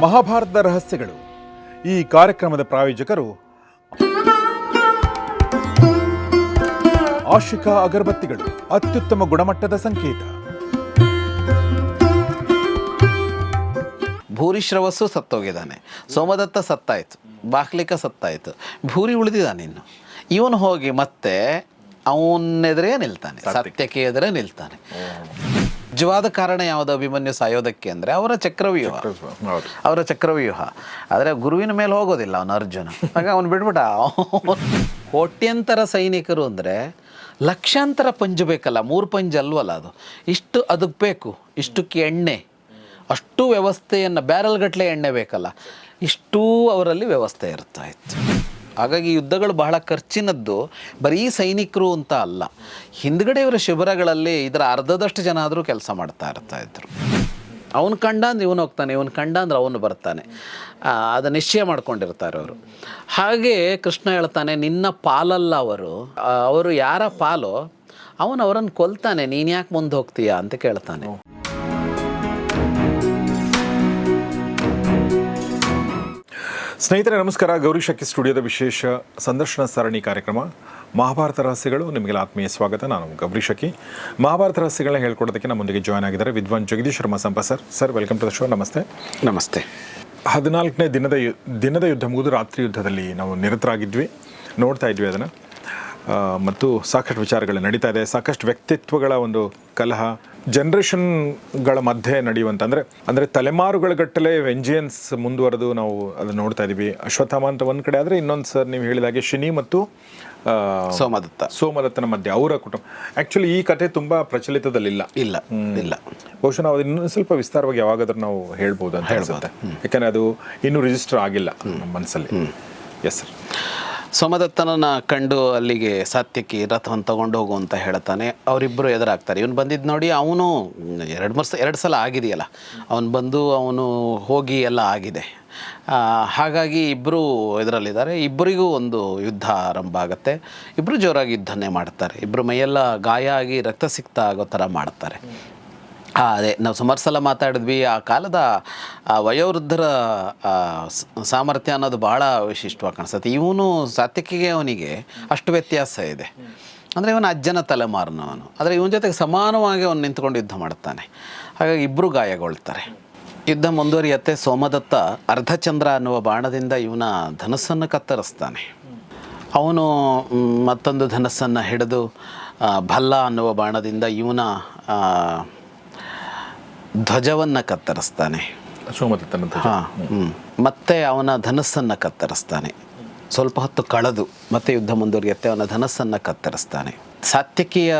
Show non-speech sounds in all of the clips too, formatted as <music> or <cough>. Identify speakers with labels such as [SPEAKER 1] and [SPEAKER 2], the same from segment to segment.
[SPEAKER 1] ಮಹಾಭಾರತದ ರಹಸ್ಯಗಳು. ಈ ಕಾರ್ಯಕ್ರಮದ ಪ್ರಾಯೋಜಕರು ಆಶಿಕಾ ಅಗರಬತ್ತಿಗಳು ಅತ್ಯುತ್ತಮ ಗುಣಮಟ್ಟದ ಸಂಕೇತ.
[SPEAKER 2] ಭೂರಿಶ್ರವಸ್ಸು ಸತ್ತೋಗಿದ್ದಾನೆ. ಸೋಮದತ್ತ ಸತ್ತಾಯಿತು. ಬಾಕ್ಲಿಕ ಸತ್ತಾಯಿತು. ಭೂರಿ ಉಳಿದಿದ್ದಾನೆ ಇನ್ನು. ಇವನು ಹೋಗಿ ಮತ್ತೆ ಅವನೆದುರೇ ನಿಲ್ತಾನೆ. ಸತ್ಯಕ್ಕೆ ಎದುರೇ ನಿಲ್ತಾನೆ. ನಿಜವಾದ ಕಾರಣ ಯಾವುದು ಅಭಿಮನ್ಯು ಸಾಯೋದಕ್ಕೆ ಅಂದರೆ ಅವರ ಚಕ್ರವ್ಯೂಹ. ಅವರ ಚಕ್ರವ್ಯೂಹ. ಆದರೆ ಗುರುವಿನ ಮೇಲೆ ಹೋಗೋದಿಲ್ಲ ಅವನು ಅರ್ಜುನ. ಆಗ ಅವನು ಬಿಡ್ಬಿಟ್ಟ. ಕೋಟ್ಯಂತರ ಸೈನಿಕರು ಅಂದರೆ ಲಕ್ಷಾಂತರ ಪಂಜು ಬೇಕಲ್ಲ ಮೂರು ಪಂಜು ಅಲ್ವಲ್ಲ ಅದು? ಇಷ್ಟು ಅದಕ್ಕೆ ಬೇಕು ಇಷ್ಟಕ್ಕೆ ಎಣ್ಣೆ. ಅಷ್ಟು ವ್ಯವಸ್ಥೆಯನ್ನು ಬ್ಯಾರಲ್ಗಟ್ಟಲೆ ಎಣ್ಣೆ ಬೇಕಲ್ಲ. ಇಷ್ಟೂ ಅವರಲ್ಲಿ ವ್ಯವಸ್ಥೆ ಇರ್ತಾ ಇತ್ತು. ಹಾಗಾಗಿ ಯುದ್ಧಗಳು ಬಹಳ ಖರ್ಚಿನದ್ದು. ಬರೀ ಸೈನಿಕರು ಅಂತ ಅಲ್ಲ. ಹಿಂದ್ಗಡೆ ಇವರ ಶಿಬಿರಗಳಲ್ಲಿ ಇದರ ಅರ್ಧದಷ್ಟು ಜನ ಆದರೂ ಕೆಲಸ ಮಾಡ್ತಾ ಇರ್ತಾ ಇದ್ರು. ಅವನು ಕಂಡ ಅಂದ್ರೆ ಇವನು ಹೋಗ್ತಾನೆ, ಇವನು ಕಂಡ ಅಂದ್ರೆ ಅವನು ಬರ್ತಾನೆ. ಅದು ನಿಶ್ಚಯ ಮಾಡ್ಕೊಂಡಿರ್ತಾರೆ ಅವರು. ಹಾಗೆ ಕೃಷ್ಣ ಹೇಳ್ತಾನೆ, ನಿನ್ನ ಪಾಲಲ್ಲ ಅವರು. ಅವರು ಯಾರ ಪಾಲೋ? ಅವನು ಅವರನ್ನು ಕೊಲ್ತಾನೆ. ನೀನು ಯಾಕೆ ಮುಂದೆ ಹೋಗ್ತೀಯಾ? ಅಂತ ಕೇಳ್ತಾನೆ.
[SPEAKER 1] ಸ್ನೇಹಿತರೆ ನಮಸ್ಕಾರ. ಗೌರಿ ಶಕ್ತಿ ಸ್ಟುಡಿಯೋದ ವಿಶೇಷ ಸಂದರ್ಶನ ಸರಣಿ ಕಾರ್ಯಕ್ರಮ. ಮಹಾಭಾರತ ರಹಸ್ಯಗಳು ನಿಮಗೆ ಆತ್ಮೀಯ ಸ್ವಾಗತ. ನಾನು ಗೌರಿ ಶಕಿ ಮಹಾಭಾರತ ರಹಸ್ಯಗಳನ್ನ ಹೇಳ್ಕೊಡೋದಕ್ಕೆ ನಮ್ಮೊಂದಿಗೆ ಜಾಯ್ನ್ ಆಗಿದ್ದಾರೆ ವಿದ್ವಾನ್ Jagadish Sharma ಸಂಪ sir. Sir welcome to the show. ನಮಸ್ತೆ.
[SPEAKER 2] ನಮಸ್ತೆ.
[SPEAKER 1] ಹದಿನಾಲ್ಕನೇ ದಿನದ ಯು- ದಿನದ ಯುದ್ಧ ಮುಗಿದು ರಾತ್ರಿ ಯುದ್ಧದಲ್ಲಿ ನಾವು ನಿರತರಾಗಿದ್ವಿ. ನೋಡ್ತಾ ಇದ್ವಿ ಅದನ್ನು. ಮತ್ತು ಸಾಕಷ್ಟು ವಿಚಾರಗಳು ನಡೀತಾ ಇದೆ. ಸಾಕಷ್ಟು ವ್ಯಕ್ತಿತ್ವಗಳ ಒಂದು ಕಲಹ ಜನ್ರೇಷನ್ಗಳ ಮಧ್ಯೆ ನಡೆಯುವಂಥ ಅಂದರೆ ಅಂದರೆ ತಲೆಮಾರುಗಳ ಗಟ್ಟಲೆ ವೆಂಜಿಯನ್ಸ್ ಮುಂದುವರೆದು ನಾವು ಅದನ್ನು ನೋಡ್ತಾ ಇದ್ದೀವಿ ಅಶ್ವತ್ಥಾಮ ಅಂತ ಒಂದು ಕಡೆ ಆದರೆ ಇನ್ನೊಂದು ಸರ್ ನೀವು ಹೇಳಿದಾಗೆ ಶನಿ ಮತ್ತು
[SPEAKER 2] ಸೋಮದತ್ತ.
[SPEAKER 1] ಸೋಮದತ್ತನ ಮಧ್ಯೆ ಅವರ ಕುಟುಂಬ. ಆ್ಯಕ್ಚುಲಿ ಈ ಕಥೆ ತುಂಬ ಪ್ರಚಲಿತದಲ್ಲಿಲ್ಲ.
[SPEAKER 2] ಇಲ್ಲ ಇಲ್ಲ.
[SPEAKER 1] ಬಹುಶಃ ನಾವು ಇನ್ನೂ ಸ್ವಲ್ಪ ವಿಸ್ತಾರವಾಗಿ ಯಾವಾಗಾದ್ರೂ ನಾವು ಹೇಳ್ಬೋದು ಅಂತ ಹೇಳ್ಬೋದು. ಯಾಕಂದರೆ ಅದು ಇನ್ನೂ ರಿಜಿಸ್ಟರ್ ಆಗಿಲ್ಲ ನಮ್ಮ ಮನಸ್ಸಲ್ಲಿ. ಎಸ್ ಸರ್
[SPEAKER 2] ಸೋಮದತ್ತನನ್ನ ಕಂಡು ಅಲ್ಲಿಗೆ ಸಾತ್ಯಕ್ಕೆ ರಥವನ್ನು ತಗೊಂಡು ಹೋಗು ಅಂತ ಹೇಳ್ತಾನೆ. ಅವರಿಬ್ಬರು ಎದುರಾಗ್ತಾರೆ. ಇವನು ಬಂದಿದ್ದು ನೋಡಿ ಅವನು ಎರಡು ಮೂರು ಎರಡು ಸಲ ಆಗಿದೆಯಲ್ಲ. ಅವನು ಬಂದು ಅವನು ಹೋಗಿ ಎಲ್ಲ ಆಗಿದೆ. ಹಾಗಾಗಿ ಇಬ್ಬರು ಇದರಲ್ಲಿದ್ದಾರೆ ಇಬ್ಬರಿಗೂ ಒಂದು ಯುದ್ಧ ಆರಂಭ ಆಗುತ್ತೆ. ಇಬ್ಬರು ಜೋರಾಗಿ ಯುದ್ಧನೇ ಮಾಡ್ತಾರೆ. ಇಬ್ಬರು ಮೈಯೆಲ್ಲ ಗಾಯ ಆಗಿ ರಕ್ತ ಸಿಕ್ತ ಆಗೋ ಥರ ಮಾಡ್ತಾರೆ. ಆ, ಅದೇ ನಾವು ಸುಮಾರು ಸಲ ಮಾತಾಡಿದ್ವಿ. ಆ ಕಾಲದ ವಯೋವೃದ್ಧರ ಸಾಮರ್ಥ್ಯ ಅನ್ನೋದು ಭಾಳ ವಿಶಿಷ್ಟವಾಗಿ ಕಾಣಿಸುತ್ತೆ. ಇವನು ಸಾತ್ವಿಕಿಗೆ ಅವನಿಗೆ ಅಷ್ಟು ವ್ಯತ್ಯಾಸ ಇದೆ. ಅಂದರೆ ಇವನು ಅಜ್ಜನ ತಲೆಮಾರನವನು. ಆದರೆ ಇವನ ಜೊತೆಗೆ ಸಮಾನವಾಗಿ ಅವನು ನಿಂತ್ಕೊಂಡು ಯುದ್ಧ ಮಾಡ್ತಾನೆ. ಹಾಗಾಗಿ ಇಬ್ಬರು ಗಾಯಗೊಳ್ತಾರೆ. ಯುದ್ಧ ಮುಂದುವರಿಯತ್ತೆ. ಸೋಮದತ್ತ ಅರ್ಧಚಂದ್ರ ಅನ್ನುವ ಬಾಣದಿಂದ ಇವನ ಧನಸ್ಸನ್ನು ಕತ್ತರಿಸ್ತಾನೆ. ಅವನು ಮತ್ತೊಂದು ಧನಸ್ಸನ್ನು ಹಿಡಿದು ಭಲ್ಲ ಅನ್ನುವ ಬಾಣದಿಂದ ಇವನ ಧ್ವಜವನ್ನು ಕತ್ತರಿಸ್ತಾನೆ. ಹಾಂ ಮತ್ತೆ ಅವನ ಧನಸ್ಸನ್ನು ಕತ್ತರಿಸ್ತಾನೆ. ಸ್ವಲ್ಪ ಹೊತ್ತು ಕಳೆದು ಮತ್ತೆ ಯುದ್ಧ ಮುಂದುವರಿಯುತ್ತೆ ಅವನ ಧನಸ್ಸನ್ನು ಕತ್ತರಿಸ್ತಾನೆ. ಸಾತ್ಯಕಿಯ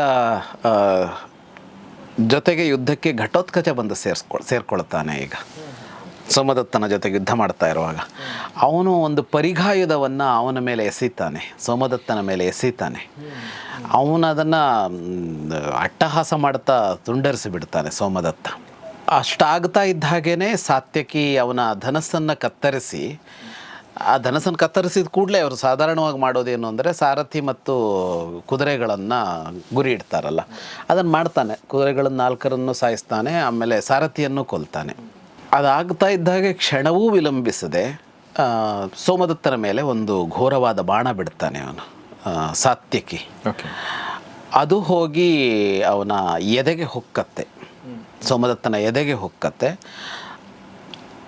[SPEAKER 2] ಜೊತೆಗೆ ಯುದ್ಧಕ್ಕೆ ಘಟೋತ್ಕಚ ಬಂದು ಸೇರಿಸ್ಕೊಳ್ ಸೇರ್ಕೊಳ್ತಾನೆ ಈಗ. ಸೋಮದತ್ತನ ಜೊತೆಗೆ ಯುದ್ಧ ಮಾಡ್ತಾ ಇರುವಾಗ. ಅವನು ಒಂದು ಪರಿಘಾಯುಧವನ್ನು ಅವನ ಮೇಲೆ ಎಸೀತಾನೆ ಸೋಮದತ್ತನ ಮೇಲೆ ಎಸೀತಾನೆ. ಅವನು ಅದನ್ನು ಅಟ್ಟಹಾಸ ಮಾಡ್ತಾ ತುಂಡರಿಸಿ ಬಿಡ್ತಾನೆ ಸೋಮದತ್ತ. ಅಷ್ಟಾಗ್ತಾ ಇದ್ದ ಹಾಗೇ ಸಾತ್ಯಕಿ ಅವನ ಧನಸ್ಸನ್ನು ಕತ್ತರಿಸಿ ಆ ಧನಸ್ಸನ್ನು ಕತ್ತರಿಸಿದ ಕೂಡಲೇ ಅವರು ಸಾಧಾರಣವಾಗಿ ಮಾಡೋದೇನು ಅಂದರೆ ಸಾರಥಿ ಮತ್ತು ಕುದುರೆಗಳನ್ನು ಗುರಿ ಇಡ್ತಾರಲ್ಲ ಅದನ್ನು ಮಾಡ್ತಾನೆ. ಕುದುರೆಗಳನ್ನು ನಾಲ್ಕರನ್ನು ಸಾಯಿಸ್ತಾನೆ ಆಮೇಲೆ ಸಾರಥಿಯನ್ನು ಕೊಲ್ತಾನೆ. ಅದಾಗ್ತಾ ಇದ್ದಾಗೆ ಕ್ಷಣವೂ ವಿಲಂಬಿಸದೆ ಸೋಮದತ್ತರ ಸೋಮದತ್ತನ ಮೇಲೆ ಒಂದು ಘೋರವಾದ ಬಾಣ ಬಿಡ್ತಾನೆ ಅವನು ಸಾತ್ಯಕಿ.
[SPEAKER 1] ಓಕೆ
[SPEAKER 2] ಅದು ಹೋಗಿ ಅವನ ಎದೆಗೆ ಹೊಕ್ಕತ್ತೆ. ಸೋಮದತ್ತನ ಎದೆಗೆ ಹೊಕ್ಕತ್ತೆ.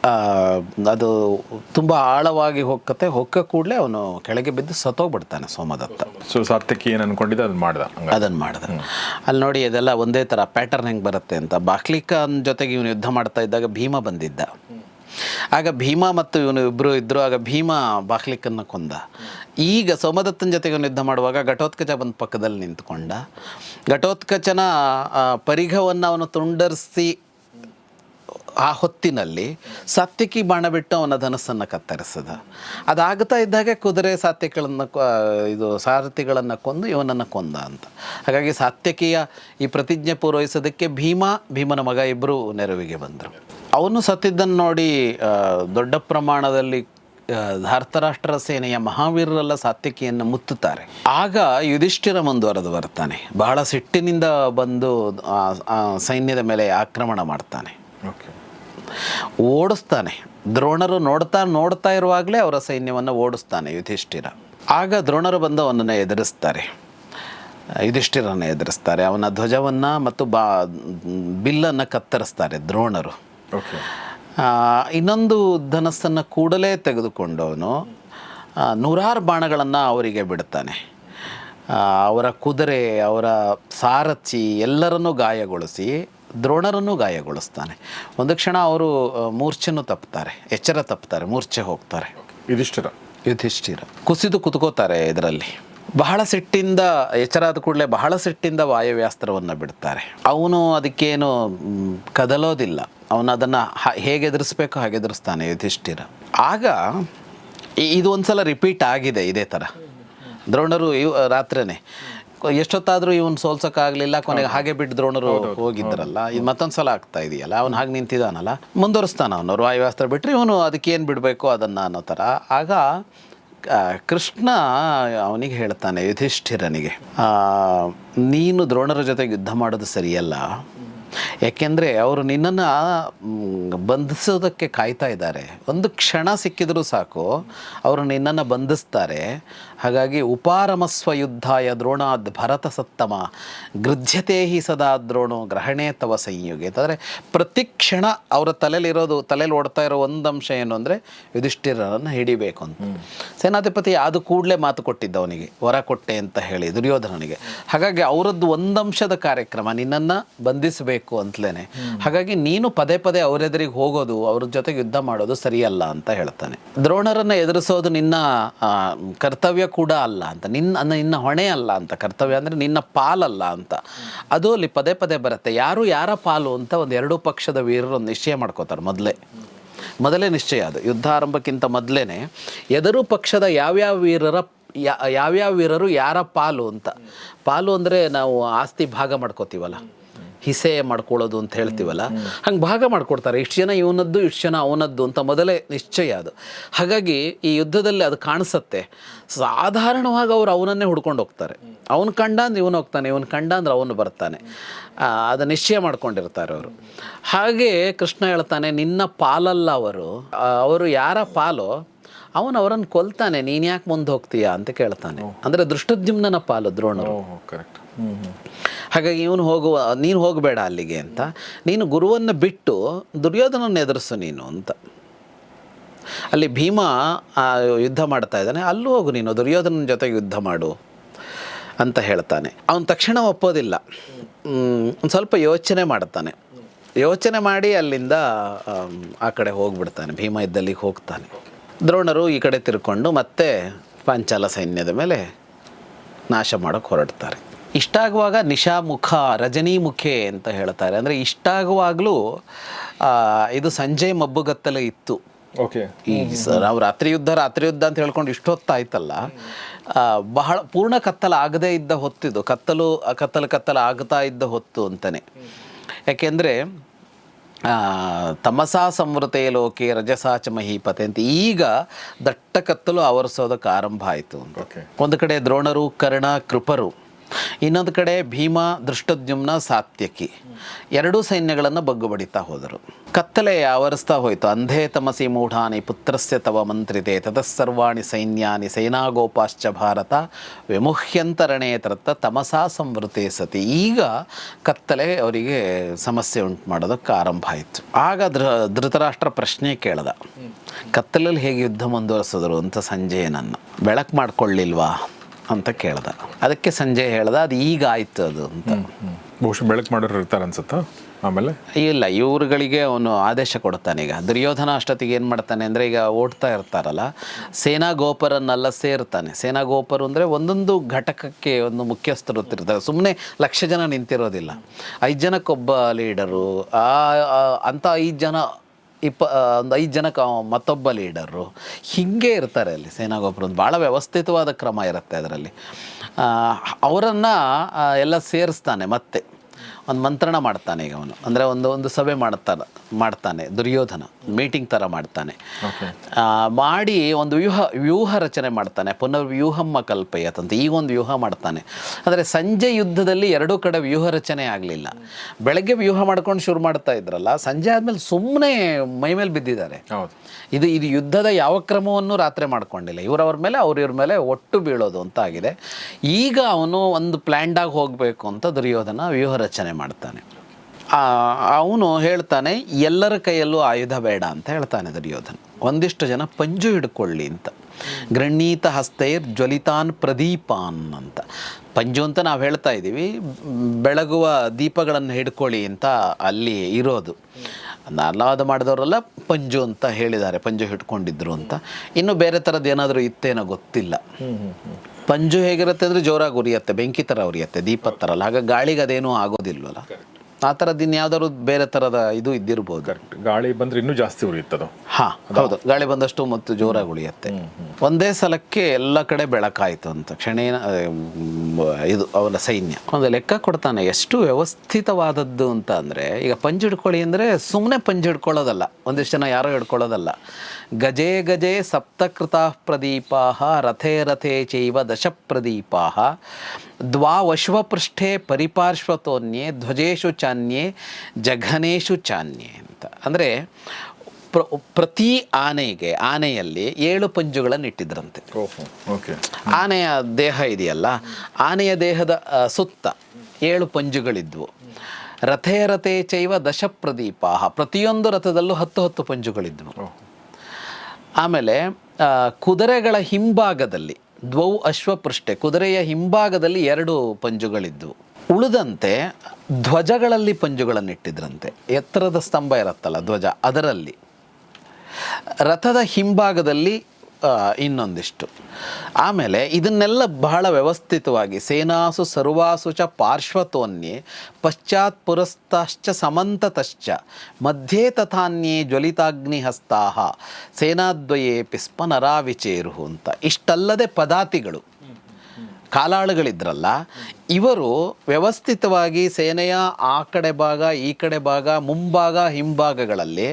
[SPEAKER 2] ಆ, ಅದು ತುಂಬ ಆಳವಾಗಿ ಹೊಕ್ಕತ್ತೆ. ಹೊಕ್ಕ ಕೂಡಲೇ ಅವನು ಕೆಳಗೆ ಬಿದ್ದು ಸತ್ತೋಗ್ಬಿಡ್ತಾನೆ ಸೋಮದತ್ತ.
[SPEAKER 1] ಸೊ ಸಾರ್ಥಕಿ ಏನು ಅನ್ಕೊಂಡಿದ್ದೆ? ಅದನ್ನ ಮಾಡ್ದ.
[SPEAKER 2] ಅದನ್ನು ಮಾಡ್ದ. ಅಲ್ಲಿ ನೋಡಿ ಇದೆಲ್ಲ ಒಂದೇ ಥರ ಪ್ಯಾಟರ್ನ್ ಹೆಂಗೆ ಬರುತ್ತೆ ಅಂತ. ಬಾಕ್ಲಿಕನ್ ಜೊತೆಗೆ ಇವನು ಯುದ್ಧ ಮಾಡ್ತಾ ಇದ್ದಾಗ ಭೀಮ ಬಂದಿದ್ದ. ಆಗ ಭೀಮ ಮತ್ತು ಇವನು ಇಬ್ಬರು ಇದ್ದರು ಆಗ ಭೀಮ ಬಾಕ್ಲಿಕನ್ನ ಕೊಂದ. ಈಗ ಸೋಮದತ್ತನ ಜೊತೆಗೆ ಇವನು ಯುದ್ಧ ಮಾಡುವಾಗ ಘಟೋತ್ಕಚ ಬಂದು ಪಕ್ಕದಲ್ಲಿ ನಿಂತ್ಕೊಂಡ. ಘಟೋತ್ಕಚನ ಪರಿಘವನ್ನು ಅವನು ತುಂಡರಿಸಿ, ಆ ಹೊತ್ತಿನಲ್ಲಿ ಸಾತ್ವಿಕಿ ಬಾಣ ಬಿಟ್ಟು ಅವನ ಧನಸ್ಸನ್ನು ಕತ್ತರಿಸಿದ. ಅದಾಗ್ತಾ ಇದ್ದಾಗ ಕುದುರೆ ಸಾತ್ಯಗಳನ್ನು ಇದು ಸಾರಥಿಗಳನ್ನು ಕೊಂದು ಇವನನ್ನು ಕೊಂದ ಅಂತ. ಹಾಗಾಗಿ ಸಾತ್ಯಕಿಯ ಈ ಪ್ರತಿಜ್ಞೆ ಪೂರೈಸೋದಕ್ಕೆ ಭೀಮ, ಭೀಮನ ಮಗ ಇಬ್ಬರು ನೆರವಿಗೆ ಬಂದರು. ಅವನು ಸತ್ತಿದ್ದನ್ನು ನೋಡಿ ದೊಡ್ಡ ಪ್ರಮಾಣದಲ್ಲಿ ಧಾರತರಾಷ್ಟ್ರ ಸೇನೆಯ ಮಹಾವೀರರೆಲ್ಲ ಸಾತ್ವಿಕೆಯನ್ನು ಮುತ್ತುತ್ತಾರೆ. ಆಗ ಯುಧಿಷ್ಠಿರ ಮುಂದುವರೆದು ಬರ್ತಾನೆ. ಬಹಳ ಸಿಟ್ಟಿನಿಂದ ಬಂದು ಸೈನ್ಯದ ಮೇಲೆ ಆಕ್ರಮಣ ಮಾಡ್ತಾನೆ. ಓಡಿಸ್ತಾನೆ. ದ್ರೋಣರು ನೋಡ್ತಾ ನೋಡ್ತಾ ಇರುವಾಗಲೇ ಅವರ ಸೈನ್ಯವನ್ನು ಓಡಿಸ್ತಾನೆ ಯುಧಿಷ್ಠಿರ. ಆಗ ದ್ರೋಣರು ಬಂದು ಅವನನ್ನು ಎದುರಿಸ್ತಾರೆ. ಯುಧಿಷ್ಠಿರನ್ನು ಎದುರಿಸ್ತಾರೆ. ಅವನ ಧ್ವಜವನ್ನು ಮತ್ತು ಬಾ ಬಿಲ್ಲನ್ನು ಕತ್ತರಿಸ್ತಾರೆ ದ್ರೋಣರು. ಇನ್ನೊಂದು ಧನಸ್ಸನ್ನು ಕೂಡಲೇ ತೆಗೆದುಕೊಂಡವನು ನೂರಾರು ಬಾಣಗಳನ್ನು ಅವರಿಗೆ ಬಿಡ್ತಾನೆ ಅವರ ಕುದುರೆ ಅವರ ಸಾರಥಿ ಎಲ್ಲರನ್ನೂ ಗಾಯಗೊಳಿಸಿ ದ್ರೋಣರನ್ನು ಗಾಯಗೊಳಿಸ್ತಾನೆ. ಒಂದು ಕ್ಷಣ ಅವರು ಮೂರ್ಛೆನೂ ತಪ್ತಾರೆ ಎಚ್ಚರ ತಪ್ತಾರೆ ಮೂರ್ಛೆ ಹೋಗ್ತಾರೆ.
[SPEAKER 1] ಯುಧಿಷ್ಠಿರ.
[SPEAKER 2] ಯುಧಿಷ್ಠಿರ. ಕುಸಿದು ಕುತ್ಕೋತಾರೆ ಇದರಲ್ಲಿ. ಬಹಳ ಸಿಟ್ಟಿಂದ ಎಚ್ಚರಾದ ಕೂಡಲೇ ಬಹಳ ಸಿಟ್ಟಿಂದ ವಾಯವ್ಯಾಸ್ತ್ರವನ್ನು ಬಿಡ್ತಾರೆ. ಅವನು ಅದಕ್ಕೇನು ಕದಲೋದಿಲ್ಲ. ಅವನು ಅದನ್ನು ಹೇಗೆ ಎದುರಿಸ್ಬೇಕು ಹಾಗೆ ಎದುರಿಸ್ತಾನೆ ಯುಧಿಷ್ಠಿರ. ಆಗ ಇದು ಒಂದು ಸಲ ರಿಪೀಟ್ ಆಗಿದೆ ಇದೇ ಥರ ದ್ರೋಣರು ಇವ್ ರಾತ್ರಿನೇ. ಎಷ್ಟೊತ್ತಾದರೂ ಇವನು ಸೋಲ್ಸೋಕ್ಕಾಗಲಿಲ್ಲ ಕೊನೆಗೆ ಹಾಗೆ ಬಿಟ್ಟು ದ್ರೋಣರು ಹೋಗಿದ್ರಲ್ಲ. ಇದು ಮತ್ತೊಂದು ಸಲ ಆಗ್ತಾ ಇದೆಯಲ್ಲ ಅವ್ನು ಹಾಗೆ ನಿಂತಿದ್ದಾನಲ್ಲ ಮುಂದುವರಿಸ್ತಾನ ಅವನು ವಾಯುವ್ಯಾಸ್ತ್ರ ವಾಯುವಾಸ್ತ್ರ ಬಿಟ್ಟರೆ ಇವನು ಅದಕ್ಕೆ ಏನು ಬಿಡಬೇಕು ಅದನ್ನು ಅನ್ನೋ ಥರ ಆಗ ಕೃಷ್ಣ ಅವನಿಗೆ ಹೇಳ್ತಾನೆ, ಯುಧಿಷ್ಠಿರನಿಗೆ ನೀನು ದ್ರೋಣರ ಜೊತೆ ಯುದ್ಧ ಮಾಡೋದು ಸರಿಯಲ್ಲ. ಯಾಕೆಂದರೆ ಅವರು ನಿನ್ನನ್ನು ಬಂಧಿಸೋದಕ್ಕೆ ಕಾಯ್ತಾ ಇದ್ದಾರೆ. ಒಂದು ಕ್ಷಣ ಸಿಕ್ಕಿದರೂ ಸಾಕು, ಅವರು ನಿನ್ನನ್ನು ಬಂಧಿಸ್ತಾರೆ. ಹಾಗಾಗಿ ಉಪಾರಮಸ್ವ ಯುದ್ಧಾಯ ದ್ರೋಣಾದ್ ಭರತ ಸತ್ತಮ ಗೃಧ್ಯತೆ ಹಿ ಸದಾ ದ್ರೋಣೋ ಗ್ರಹಣೇ ತವ ಸಂಯುಗೆ. ಅಂತಂದರೆ ಪ್ರತಿ ಕ್ಷಣ ಅವರ ತಲೆಯಲ್ಲಿರೋದು ತಲೆಯಲ್ಲಿ ಓಡ್ತಾ ಇರೋ ಒಂದು ಅಂಶ ಏನು ಅಂದರೆ ಯುಧಿಷ್ಠಿರರನ್ನು ಹಿಡಿಬೇಕು ಅಂತ. ಸೇನಾಧಿಪತಿ ಅದು ಕೂಡಲೇ ಮಾತು ಕೊಟ್ಟಿದ್ದ ಅವನಿಗೆ ವರ ಕೊಟ್ಟೆ ಅಂತ ಹೇಳಿ ದುರ್ಯೋಧನನಿಗೆ. ಹಾಗಾಗಿ ಅವರದ್ದು ಒಂದಂಶದ ಕಾರ್ಯಕ್ರಮ ನಿನ್ನನ್ನು ಬಂಧಿಸಬೇಕು ಅಂತಲೇ ಹಾಗಾಗಿ ನೀನು ಪದೇ ಪದೇ ಅವರೆದುರಿಗೆ ಹೋಗೋದು ಅವ್ರ ಜೊತೆಗೆ ಯುದ್ಧ ಮಾಡೋದು ಸರಿಯಲ್ಲ ಅಂತ ಹೇಳ್ತಾನೆ. ದ್ರೋಣರನ್ನು ಎದುರಿಸೋದು ನಿನ್ನ ಕರ್ತವ್ಯ ಕೂಡ ಅಲ್ಲ ಅಂತ. ನಿನ್ನ ನಿನ್ನ ಹೊಣೆ ಅಲ್ಲ ಅಂತ. ಕರ್ತವ್ಯ ಅಂದರೆ ನಿನ್ನ ಪಾಲಲ್ಲ ಅಂತ. ಅದು ಅಲ್ಲಿ ಪದೇ ಪದೇ ಬರುತ್ತೆ. ಯಾರು ಯಾರ ಪಾಲು ಅಂತ ಒಂದು ಎರಡೂ ಪಕ್ಷದ ವೀರರು ನಿಶ್ಚಯ ಮಾಡ್ಕೋತಾರೆ ಮೊದಲೇ. ಮೊದಲೇ ನಿಶ್ಚಯ ಅದು. ಯುದ್ಧ ಆರಂಭಕ್ಕಿಂತ ಮೊದಲೇ ಎದುರು ಪಕ್ಷದ ಯಾವ್ಯಾವ ವೀರರ ಯಾವ್ಯಾವ ವೀರರು ಯಾರ ಪಾಲು ಅಂತ. ಪಾಲು ಅಂದರೆ ನಾವು ಆಸ್ತಿ ಭಾಗ ಮಾಡ್ಕೋತೀವಲ್ಲ. ಹಿಸೆ ಮಾಡ್ಕೊಳ್ಳೋದು ಅಂತ ಹೇಳ್ತೀವಲ್ಲ? ಹಂಗೆ ಭಾಗ ಮಾಡ್ಕೊಡ್ತಾರೆ. ಇಷ್ಟು ಜನ ಇವನದ್ದು ಇಷ್ಟು ಜನ ಅವನದ್ದು ಅಂತ ಮೊದಲೇ ನಿಶ್ಚಯ ಅದು. ಹಾಗಾಗಿ ಈ ಯುದ್ಧದಲ್ಲಿ ಅದು ಕಾಣಿಸುತ್ತೆ. ಸಾಧಾರಣವಾಗಿ ಅವ್ರು ಅವನನ್ನೇ ಹುಡ್ಕೊಂಡು ಹೋಗ್ತಾರೆ. ಅವನು ಕಂಡ ಅಂದ್ರೆ ಇವನು ಹೋಗ್ತಾನೆ ಇವನು ಕಂಡ ಅಂದ್ರೆ ಅವನು ಬರ್ತಾನೆ. ಅದು ನಿಶ್ಚಯ ಮಾಡ್ಕೊಂಡಿರ್ತಾರೆ ಅವರು. ಹಾಗೆ ಕೃಷ್ಣ ಹೇಳ್ತಾನೆ ನಿನ್ನ ಪಾಲಲ್ಲ ಅವರು. ಅವರು ಯಾರ ಪಾಲು? ಅವನು ಅವರನ್ನು ಕೊಲ್ತಾನೆ. ನೀನು ಯಾಕೆ ಮುಂದೆ ಹೋಗ್ತೀಯಾ? ಅಂತ ಕೇಳ್ತಾನೆ. ಅಂದರೆ ದೃಷ್ಟದ್ಯುಮ್ನ ಪಾಲು ದ್ರೋಣರು.
[SPEAKER 1] ಕರೆಕ್ಟ್
[SPEAKER 2] ಹಾಗಾಗಿ ಇವನು ಹೋಗುವ, ನೀನು ಹೋಗಬೇಡ ಅಲ್ಲಿಗೆ ಅಂತ. ನೀನು ಗುರುವನ್ನು ಬಿಟ್ಟು ದುರ್ಯೋಧನನ್ನು ಎದುರಿಸು ನೀನು ಅಂತ. ಅಲ್ಲಿ ಭೀಮ ಯುದ್ಧ ಮಾಡ್ತಾ ಇದ್ದಾನೆ. ಅಲ್ಲೂ ಹೋಗು ನೀನು, ದುರ್ಯೋಧನನ ಜೊತೆ ಯುದ್ಧ ಮಾಡು ಅಂತ ಹೇಳ್ತಾನೆ. ಅವನು ತಕ್ಷಣ ಒಪ್ಪೋದಿಲ್ಲ. ಒಂದು ಸ್ವಲ್ಪ ಯೋಚನೆ ಮಾಡ್ತಾನೆ. ಯೋಚನೆ ಮಾಡಿ ಅಲ್ಲಿಂದ ಆ ಕಡೆ ಹೋಗ್ಬಿಡ್ತಾನೆ. ಭೀಮ ಇದ್ದಲ್ಲಿಗೆ ಹೋಗ್ತಾನೆ. ದ್ರೋಣರು ಈ ಕಡೆ ತಿರ್ಕೊಂಡು ಮತ್ತೆ ಪಾಂಚಾಲ ಸೈನ್ಯದ ಮೇಲೆ ನಾಶ ಮಾಡೋಕ್ಕೆ ಹೊರಡ್ತಾರೆ. ಇಷ್ಟಾಗುವಾಗ ನಿಶಾಮುಖ ರಜನೀಮುಖೆ ಅಂತ ಹೇಳ್ತಾರೆ. ಅಂದರೆ ಇಷ್ಟಾಗುವಾಗಲೂ ಆ, ಇದು ಸಂಜೆ ಮಬ್ಬುಗತ್ತಲೆ ಇತ್ತು.
[SPEAKER 1] ಓಕೆ.
[SPEAKER 2] ಈ ನಾವು ರಾತ್ರಿ ಯುದ್ಧ ರಾತ್ರಿ ಯುದ್ಧ ಅಂತ ಹೇಳ್ಕೊಂಡು ಇಷ್ಟೊತ್ತಾಯ್ತಲ್ಲ. ಬಹಳ ಪೂರ್ಣ ಕತ್ತಲ ಆಗದೇ ಇದ್ದ ಹೊತ್ತಿದು ಕತ್ತಲು ಕತ್ತಲು ಕತ್ತಲು ಆಗ್ತಾ ಇದ್ದ ಹೊತ್ತು ಅಂತಾನೆ. ಯಾಕೆಂದರೆ ತಮಸಾ ಸಂವೃತೆ ಲೋಕೆ ರಜಸಾಚ ಮಹೀಪತೆ ಅಂತ ಈಗ ದಟ್ಟ ಕತ್ತಲು ಆವರಿಸೋದಕ್ಕೆ ಆರಂಭ ಆಯಿತು ಅಂತ. ಒಂದು ಕಡೆ ದ್ರೋಣರು ಕರ್ಣ ಕೃಪರು. ಇನ್ನೊಂದು ಕಡೆ ಭೀಮ ದೃಷ್ಟದ್ಯುಮ್ನ ಸಾತ್ಯಕಿ. ಎರಡೂ ಸೈನ್ಯಗಳನ್ನು ಬಗ್ಗು ಬಡಿತಾ ಹೋದರು. ಕತ್ತಲೆ ಆವರಿಸ್ತಾ ಹೋಯಿತು. ಅಂಧೇ ತಮಸಿ ಮೂಢಾನಿ ಪುತ್ರಸ್ಯ ತವ ಮಂತ್ರಿತೆ ತದಸ್ಸರ್ವಾಣಿ ಸೈನ್ಯಾನಿ ಸೇನಾಗೋಪಾಶ್ಚ ಭಾರತ ವಿಮುಹ್ಯಂತರಣೆ ತರತ್ತ ತಮಸಾ ಸಂವೃತೆ ಸತಿ. ಈಗ ಕತ್ತಲೆ ಅವರಿಗೆ ಸಮಸ್ಯೆ ಉಂಟು ಮಾಡೋದಕ್ಕೆ ಆರಂಭ ಆಯಿತು. ಆಗ ಧೃ ಧೃತರಾಷ್ಟ್ರ ಪ್ರಶ್ನೆ ಕೇಳ್ದ. ಕತ್ತಲಲ್ಲಿ ಹೇಗೆ ಯುದ್ಧ ಮುಂದುವರಿಸಿದ್ರು ಅಂತ ಸಂಜೆ ನನ್ನ ಬೆಳಕು ಮಾಡ್ಕೊಳ್ಳಿಲ್ವಾ? ಅಂತ ಕೇಳ್ದ. ಅದಕ್ಕೆ ಸಂಜಯ್ ಹೇಳ್ದ ಅದು ಈಗ ಆಯ್ತು ಅದು ಅಂತ.
[SPEAKER 1] ಬಹುಶಃ ಬೆಳಕು ಮಾಡೋರು ಇರ್ತಾರೆ ಅನ್ಸುತ್ತಾ? ಆಮೇಲೆ?
[SPEAKER 2] ಇಲ್ಲ ಇವ್ರುಗಳಿಗೆ ಅವನು ಆದೇಶ ಕೊಡ್ತಾನೆ ಈಗ. ದುರ್ಯೋಧನ ಅಷ್ಟೊತ್ತಿಗೆ ಏನು ಮಾಡ್ತಾನೆ ಅಂದರೆ ಈಗ ಓಡ್ತಾ ಇರ್ತಾರಲ್ಲ ಸೇನಾ ಗೋಪರನ್ನೆಲ್ಲ ಸೇರ್ತಾನೆ. ಸೇನಾ ಗೋಪರು ಅಂದರೆ ಒಂದೊಂದು ಘಟಕಕ್ಕೆ ಒಂದು ಮುಖ್ಯಸ್ಥರು ಇರ್ತಾರೆ. ಸುಮ್ಮನೆ ಲಕ್ಷ ಜನ ನಿಂತಿರೋದಿಲ್ಲ. ಐದು ಜನಕ್ಕೊಬ್ಬ ಲೀಡರು ಅಂಥ ಐದು ಜನ ಇಪ್ಪ ಒಂದು ಐದು ಜನಕ್ಕೆ ಮತ್ತೊಬ್ಬ ಲೀಡರು ಹೀಗೆ ಇರ್ತಾರೆ ಅಲ್ಲಿ ಸೇನಾಗೋಪುರ ಒಂದು ಭಾಳ ವ್ಯವಸ್ಥಿತವಾದ ಕ್ರಮ ಇರುತ್ತೆ ಅದರಲ್ಲಿ. ಅವರನ್ನು ಎಲ್ಲ ಸೇರಿಸ್ತಾನೆ ಮತ್ತೆ. ಒಂದು ಮಂತ್ರಣ ಮಾಡ್ತಾನೆ ಈಗ ಅವನು. ಅಂದರೆ ಒಂದು ಒಂದು ಸಭೆ ಮಾಡ್ತಾನೆ ಮಾಡ್ತಾನೆ ದುರ್ಯೋಧನ ಮೀಟಿಂಗ್ ಥರ ಮಾಡ್ತಾನೆ. ಮಾಡಿ ಒಂದು ವ್ಯೂಹ ವ್ಯೂಹ ರಚನೆ ಮಾಡ್ತಾನೆ ಪುನರ್ ವ್ಯೂಹಮ್ಮ ಕಲ್ಪಯತಂತ. ಈಗ ಒಂದು ವ್ಯೂಹ ಮಾಡ್ತಾನೆ. ಆದರೆ ಸಂಜೆ ಯುದ್ಧದಲ್ಲಿ ಎರಡೂ ಕಡೆ ವ್ಯೂಹ ರಚನೆ ಆಗಲಿಲ್ಲ. ಬೆಳಗ್ಗೆ ವ್ಯೂಹ ಮಾಡ್ಕೊಂಡು ಶುರು ಮಾಡ್ತಾ ಇದ್ರಲ್ಲ ಸಂಜೆ ಆದಮೇಲೆ ಸುಮ್ಮನೆ ಮೈ ಮೇಲೆ ಬಿದ್ದಿದ್ದಾರೆ. ಇದು ಇದು ಯುದ್ಧದ ಯಾವ ಕ್ರಮವನ್ನು ರಾತ್ರಿ ಮಾಡ್ಕೊಂಡಿಲ್ಲ. ಇವರವ್ರ ಮೇಲೆ ಅವ್ರ ಇವ್ರ ಮೇಲೆ ಒಟ್ಟು ಬೀಳೋದು ಅಂತ ಆಗಿದೆ. ಈಗ ಅವನು ಒಂದು ಪ್ಲ್ಯಾಂಡಾಗಿ ಹೋಗಬೇಕು ಅಂತ ದುರ್ಯೋಧನ ವ್ಯೂಹ ರಚನೆ ಮಾಡ್ತಾನೆ. ಅವನು ಹೇಳ್ತಾನೆ, ಎಲ್ಲರ ಕೈಯಲ್ಲೂ ಆಯುಧ ಬೇಡ ಅಂತ ಹೇಳ್ತಾನೆ ದುರ್ಯೋಧನ. ಒಂದಿಷ್ಟು ಜನ ಪಂಜು ಹಿಡ್ಕೊಳ್ಳಿ ಅಂತ. ಗೃಣೀತ ಹಸ್ತೈರ್ ಜ್ವಲಿತಾನ್ ಪ್ರದೀಪಾನ್ ಅಂತ. ಪಂಜು ಅಂತ ನಾವು ಹೇಳ್ತಾ ಇದ್ದೀವಿ, ಬೆಳಗುವ ದೀಪಗಳನ್ನು ಹಿಡ್ಕೊಳ್ಳಿ ಅಂತ ಅಲ್ಲಿ ಇರೋದು. ಅಲ್ಲಾದ ಮಾಡಿದವರೆಲ್ಲ ಪಂಜು ಅಂತ ಹೇಳಿದ್ದಾರೆ, ಪಂಜು ಹಿಡ್ಕೊಂಡಿದ್ರು ಅಂತ. ಇನ್ನು ಬೇರೆ ಥರದ್ದು ಏನಾದರೂ ಇತ್ತೇನೋ ಗೊತ್ತಿಲ್ಲ. ಪಂಜು ಹೇಗಿರುತ್ತೆ ಅಂದರೆ ಜೋರಾಗಿ ಉರಿಯತ್ತೆ ಬೆಂಕಿ ಥರ ಉರಿಯತ್ತೆ ದೀಪದ ಥರ ಅಲ್ಲ. ಹಾಗಾಗಿ ಗಾಳಿಗೆ ಅದೇನೂ ಆಗೋದಿಲ್ವಲ್ಲ? ಆ ಥರದ್ದು ಇನ್ಯಾವ್ದಾದ್ರು ಬೇರೆ ಥರದ ಇದು ಇದ್ದಿರ್ಬೋದು?
[SPEAKER 1] ಕರೆಕ್ಟ್ ಗಾಳಿ ಬಂದ್ರೆ ಇನ್ನೂ ಜಾಸ್ತಿ ಉರಿಯುತ್ತದು
[SPEAKER 2] ಹಾಂ ಹೌದು. ಗಾಳಿ ಬಂದಷ್ಟು ಮತ್ತು ಜೋರಾಗಿ ಉಳಿಯತ್ತೆ ಒಂದೇ ಸಲಕ್ಕೆ ಎಲ್ಲ ಕಡೆ ಬೆಳಕಾಯಿತು ಅಂತ. ಕ್ಷಣೇನ ಇದು ಅವನ ಸೈನ್ಯ. ಒಂದು ಲೆಕ್ಕ ಕೊಡ್ತಾನೆ ಎಷ್ಟು ವ್ಯವಸ್ಥಿತವಾದದ್ದು ಅಂತ ಅಂದರೆ ಈಗ ಪಂಜು ಹಿಡ್ಕೊಳ್ಳಿ ಅಂದರೆ ಸುಮ್ಮನೆ ಪಂಜು ಹಿಡ್ಕೊಳ್ಳೋದಲ್ಲ. ಒಂದಿಷ್ಟು ಜನ ಯಾರೋ ಹಿಡ್ಕೊಳ್ಳೋದಲ್ಲ. ಗಜೇ ಗಜೇ ಸಪ್ತಕೃತಾ ಪ್ರದೀಪಾ ರಥೇ ರಥೇ ಚೈವ ದಶ ಪ್ರದೀಪಾ ದ್ವಾವಶ್ವಪೃಷ್ಠೆ ಪರಿಪಾರ್ಶ್ವತೋನ್ಯೆ ಧ್ವಜೇಶು ಚಾನ್ಯೆ ಜಘನೇಶು ಚಾನ್ಯೆ ಅಂತ. ಅಂದರೆ ಪ್ರ ಪ್ರತಿ ಆನೆಗೆ ಆನೆಯಲ್ಲಿ ಏಳು ಪಂಜುಗಳನ್ನು ಇಟ್ಟಿದ್ರಂತೆ.
[SPEAKER 1] ಓಕೆ.
[SPEAKER 2] ಆನೆಯ ದೇಹ ಇದೆಯಲ್ಲ ಆನೆಯ ದೇಹದ ಸುತ್ತ ಏಳು ಪಂಜುಗಳಿದ್ವು. ರಥೇ ರಥೇ ಚೈವ ದಶ ಪ್ರದೀಪ ಪ್ರತಿಯೊಂದು ರಥದಲ್ಲೂ ಹತ್ತು ಹತ್ತು ಪಂಜುಗಳಿದ್ವು. ಆಮೇಲೆ ಕುದುರೆಗಳ ಹಿಂಭಾಗದಲ್ಲಿ, ದ್ವೌ ಅಶ್ವಪೃಷ್ಠೆ, ಕುದುರೆಯ ಹಿಂಭಾಗದಲ್ಲಿ ಎರಡು ಪಂಜುಗಳಿದ್ದವು ಉಳಿದಂತೆ, ಧ್ವಜಗಳಲ್ಲಿ ಪಂಜುಗಳನ್ನು ಇಟ್ಟಿದ್ರಂತೆ ಎತ್ತರದ ಸ್ತಂಭ ಇರುತ್ತಲ್ಲ ಧ್ವಜ, ಅದರಲ್ಲಿ. ರಥದ ಹಿಂಭಾಗದಲ್ಲಿ ಇನ್ನೊಂದಿಷ್ಟು. ಆಮೇಲೆ ಇದನ್ನೆಲ್ಲ ಬಹಳ ವ್ಯವಸ್ಥಿತವಾಗಿ ಸೇನಾಸು ಸರ್ವಾಸು ಚ ಪಾರ್ಶ್ವತೋನ್ಯೇ ಪಶ್ಚಾತ್ ಪುರಸ್ತಾಶ್ಚ ಸಮಂತತಶ್ಚ ಮಧ್ಯೆ ತಥಾನ್ಯೇ ಜ್ವಲಿತಾಗ್ನಿಹಸ್ತಾ ಸೇನಾದ್ವಯೇ ಸ್ಮ ನರಾವಿಚೇರು ಅಂತ. ಇಷ್ಟಲ್ಲದೆ ಪದಾತಿಗಳು. ಕಾಲಾಳುಗಳಿದ್ರಲ್ಲ ಇವರು ವ್ಯವಸ್ಥಿತವಾಗಿ ಸೇನೆಯ ಆ ಕಡೆ ಭಾಗ ಈ ಕಡೆ ಭಾಗ ಮುಂಭಾಗ ಹಿಂಭಾಗಗಳಲ್ಲಿ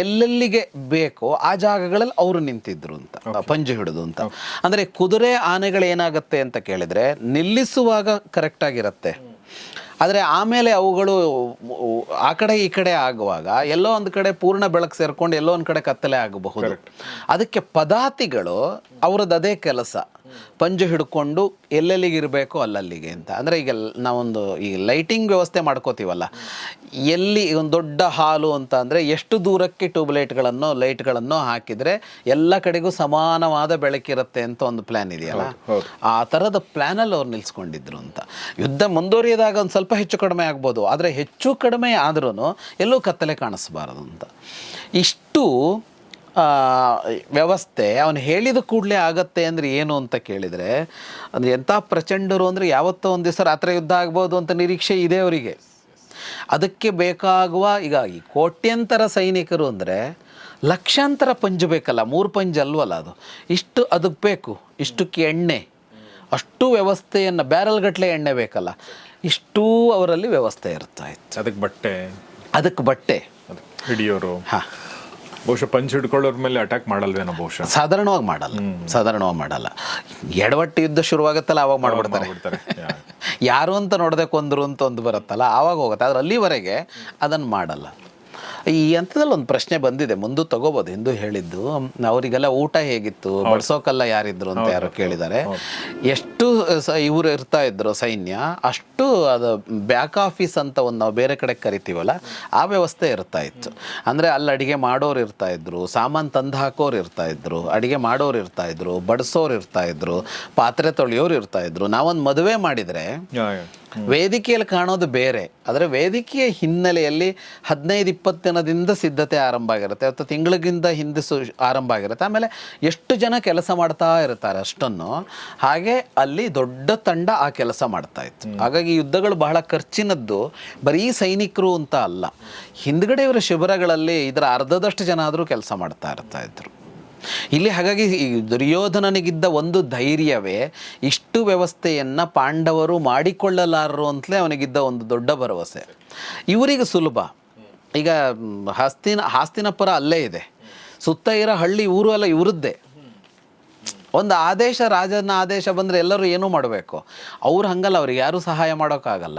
[SPEAKER 2] ಎಲ್ಲೆಲ್ಲಿಗೆ ಬೇಕೋ ಆ ಜಾಗಗಳಲ್ಲಿ ಅವರು ನಿಂತಿದ್ರು ಅಂತ ಪಂಜು ಹಿಡಿದು ಅಂತ. ಅಂದರೆ ಕುದುರೆ ಆನೆಗಳೇನಾಗತ್ತೆ ಅಂತ ಕೇಳಿದ್ರೆ ನಿಲ್ಲಿಸುವಾಗ ಕರೆಕ್ಟಾಗಿರುತ್ತೆ ಆದರೆ ಆಮೇಲೆ ಅವುಗಳು ಆ ಕಡೆ ಈ ಕಡೆ ಆಗುವಾಗ ಎಲ್ಲೋ ಒಂದು ಕಡೆ ಪೂರ್ಣ ಬೆಳಕು ಸೇರ್ಕೊಂಡು ಎಲ್ಲೋ ಒಂದು ಕಡೆ ಕತ್ತಲೆ ಆಗಬಹುದು. ಅದಕ್ಕೆ ಪದಾತಿಗಳು ಅವ್ರದ್ದು ಅದೇ ಕೆಲಸ. ಪಂಜು ಹಿಡ್ಕೊಂಡು ಎಲ್ಲೆಲ್ಲಿಗೆ ಇರಬೇಕು ಅಲ್ಲಲ್ಲಿಗೆ ಅಂತ. ಅಂದರೆ ಈಗ ನಾವೊಂದು ಈ ಲೈಟಿಂಗ್ ವ್ಯವಸ್ಥೆ ಮಾಡ್ಕೋತೀವಲ್ಲ. ಎಲ್ಲಿ ಒಂದು ದೊಡ್ಡ ಹಾಲು ಅಂತ ಅಂದರೆ ಎಷ್ಟು ದೂರಕ್ಕೆ ಟ್ಯೂಬ್ಲೈಟ್ಗಳನ್ನು ಲೈಟ್ಗಳನ್ನು ಹಾಕಿದರೆ ಎಲ್ಲ ಕಡೆಗೂ ಸಮಾನವಾದ ಬೆಳಕಿರುತ್ತೆ ಅಂತ ಒಂದು ಪ್ಲ್ಯಾನ್ ಇದೆಯಲ್ಲ? ಆ ಥರದ ಪ್ಲ್ಯಾನಲ್ಲಿ ಅವ್ರು ನಿಲ್ಸ್ಕೊಂಡಿದ್ರು ಅಂತ. ಯುದ್ಧ ಮುಂದುವರಿಯದಾಗ ಒಂದು ಸ್ವಲ್ಪ ಹೆಚ್ಚು ಕಡಿಮೆ ಆಗ್ಬೋದು ಆದರೆ ಹೆಚ್ಚು ಕಡಿಮೆ ಆದ್ರೂ ಎಲ್ಲೂ ಕತ್ತಲೆ ಕಾಣಿಸ್ಬಾರದು ಅಂತ. ಇಷ್ಟು ವ್ಯವಸ್ಥೆ ಅವನು ಹೇಳಿದ ಕೂಡಲೇ ಆಗತ್ತೆ ಅಂದರೆ ಏನು ಅಂತ ಕೇಳಿದರೆ ಅಂದರೆ ಎಂಥ ಪ್ರಚಂಡರು ಅಂದರೆ ಯಾವತ್ತೋ ಒಂದು ದಿವಸ ರಾತ್ರಿ ಯುದ್ಧ ಆಗ್ಬೋದು ಅಂತ ನಿರೀಕ್ಷೆ ಇದೆ ಅವರಿಗೆ. ಅದಕ್ಕೆ ಬೇಕಾಗುವ ಈಗ ಈ ಕೋಟ್ಯಂತರ ಸೈನಿಕರು ಅಂದರೆ ಲಕ್ಷಾಂತರ ಪಂಜು ಬೇಕಲ್ಲ ಮೂರು ಪಂಜು ಅಲ್ವಲ್ಲ ಅದು? ಇಷ್ಟು ಅದಕ್ಕೆ ಬೇಕು ಇಷ್ಟಕ್ಕೆ ಎಣ್ಣೆ. ಅಷ್ಟು ವ್ಯವಸ್ಥೆಯನ್ನು ಬ್ಯಾರಲ್ಗಟ್ಟಲೆ ಎಣ್ಣೆ ಬೇಕಲ್ಲ. ಇಷ್ಟೂ ಅವರಲ್ಲಿ ವ್ಯವಸ್ಥೆ ಇರ್ತಾ ಇತ್ತು.
[SPEAKER 1] ಅದಕ್ಕೆ ಬಟ್ಟೆ.
[SPEAKER 2] ಅದಕ್ಕೆ ಬಟ್ಟೆ.
[SPEAKER 1] ಹಿಡಿಯೋರು.
[SPEAKER 2] ಹಾಂ.
[SPEAKER 1] ಬಹುಶಃ ಪಂಚ್ ಹಿಡ್ಕೊಳ್ಳೋರ ಮೇಲೆ ಅಟ್ಯಾಕ್ ಮಾಡಲ್ವೇನೋ ಬಹುಶಃ.
[SPEAKER 2] ಸಾಧಾರಣವಾಗಿ ಮಾಡಲ್ಲ. ಸಾಧಾರಣವಾಗಿ ಮಾಡಲ್ಲ. ಎಡವಟ್ಟು ಯುದ್ಧ ಶುರುವಾಗುತ್ತಲ್ಲ ಅವಾಗ ಮಾಡ್ಬಿಡ್ತಾರೆ. <laughs> ಯಾರು ಅಂತ ನೋಡದೆ ಕೊಂದರು ಅಂತ ಒಂದು ಬರುತ್ತಲ್ಲ ಆವಾಗ ಹೋಗುತ್ತೆ. ಆದ್ರೆ ಅಲ್ಲಿವರೆಗೆ ಅದನ್ನು ಮಾಡಲ್ಲ. ಈ ಹಂತದಲ್ಲಿ ಒಂದು ಪ್ರಶ್ನೆ ಬಂದಿದೆ. ಮುಂದೆ ತಗೋಬೋದು ಎಂದು ಹೇಳಿದ್ದು ಅವರಿಗೆಲ್ಲ ಊಟ ಹೇಗಿತ್ತು ಬಡ್ಸೋಕಲ್ಲ ಯಾರಿದ್ರು ಅಂತ ಯಾರೋ ಕೇಳಿದ್ದಾರೆ. ಎಷ್ಟು ಇವರು ಇರ್ತಾ ಇದ್ರು ಸೈನ್ಯ ಅಷ್ಟು ಅದು ಬ್ಯಾಕ್ ಆಫೀಸ್ ಅಂತ ಒಂದು ನಾವು ಬೇರೆ ಕಡೆ ಕರಿತೀವಲ್ಲ ಆ ವ್ಯವಸ್ಥೆ ಇರ್ತಾ ಇತ್ತು. ಅಂದರೆ ಅಲ್ಲಿ ಅಡಿಗೆ ಮಾಡೋರು ಇರ್ತಾ ಇದ್ರು ಸಾಮಾನು ತಂದು ಹಾಕೋರು ಇರ್ತಾ ಇದ್ರು ಅಡಿಗೆ ಮಾಡೋರು ಇರ್ತಾ ಇದ್ರು ಬಡಿಸೋರು ಇರ್ತಾ ಇದ್ರು ಪಾತ್ರೆ ತೊಳೆಯೋರು ಇರ್ತಾ ಇದ್ರು. ನಾವೊಂದು ಮದುವೆ ಮಾಡಿದರೆ. ವೇದಿಕೆಯಲ್ಲಿ ಕಾಣೋದು ಬೇರೆ. ಆದರೆ ವೇದಿಕೆಯ ಹಿನ್ನೆಲೆಯಲ್ಲಿ ಹದಿನೈದು ಇಪ್ಪತ್ತು ದಿನದಿಂದ ಸಿದ್ಧತೆ ಆರಂಭ ಆಗಿರುತ್ತೆ. ಅಥವಾ ತಿಂಗಳಿಗಿಂತ ಹಿಂದೆ ಸು ಆರಂಭ ಆಗಿರುತ್ತೆ. ಆಮೇಲೆ ಎಷ್ಟು ಜನ ಕೆಲಸ ಮಾಡ್ತಾ ಇರ್ತಾರೆ ಅಷ್ಟನ್ನು ಹಾಗೆ ಅಲ್ಲಿ ದೊಡ್ಡ ತಂಡ ಆ ಕೆಲಸ ಮಾಡ್ತಾ ಇತ್ತು. ಹಾಗಾಗಿ ಯುದ್ಧಗಳು ಬಹಳ ಖರ್ಚಿನದ್ದು. ಬರೀ ಸೈನಿಕರು ಅಂತ ಅಲ್ಲ. ಹಿಂದ್ಗಡೆ ಇವರ ಶಿಬಿರಗಳಲ್ಲಿ ಇದರ ಅರ್ಧದಷ್ಟು ಜನ ಆದರೂ ಕೆಲಸ ಮಾಡ್ತಾ ಇರ್ತಾ ಇದ್ರು. ಇಲ್ಲಿ ಹಾಗಾಗಿ ಈ ದುರ್ಯೋಧನನಿಗಿದ್ದ ಒಂದು ಧೈರ್ಯವೇ ಇಷ್ಟು ವ್ಯವಸ್ಥೆಯನ್ನು ಪಾಂಡವರು ಮಾಡಿಕೊಳ್ಳಲಾರರು ಅಂತಲೇ ಅವನಿಗಿದ್ದ ಒಂದು ದೊಡ್ಡ ಭರವಸೆ. ಇವರಿಗೆ ಸುಲಭ. ಈಗ ಹಾಸ್ತಿನ ಹಸ್ತಿನ ಹಾಸ್ತಿನಪುರ ಅಲ್ಲೇ ಇದೆ. ಸುತ್ತ ಇರೋ ಹಳ್ಳಿ ಊರು ಅಲ್ಲ, ಇವರದ್ದೇ. ಒಂದು ಆದೇಶ, ರಾಜನ ಆದೇಶ ಬಂದರೆ ಎಲ್ಲರೂ ಏನೂ ಮಾಡಬೇಕು. ಅವ್ರು ಹಂಗಲ್ಲ, ಅವ್ರಿಗೆ ಯಾರೂ ಸಹಾಯ ಮಾಡೋಕ್ಕಾಗಲ್ಲ.